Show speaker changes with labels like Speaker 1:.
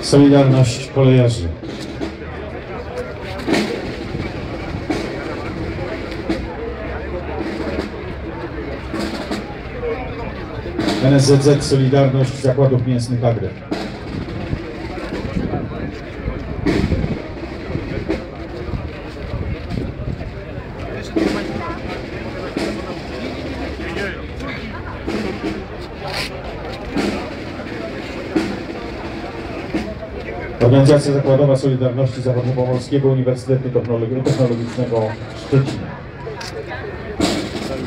Speaker 1: Solidarność kolejarzy. NSZZ Solidarność Zakładów Mięsnych Agry. Organizacja Zakładowa Solidarności Zachodniopomorskiego Uniwersytetu Technologi- Technologicznego w Szczecinie.
Speaker 2: Cały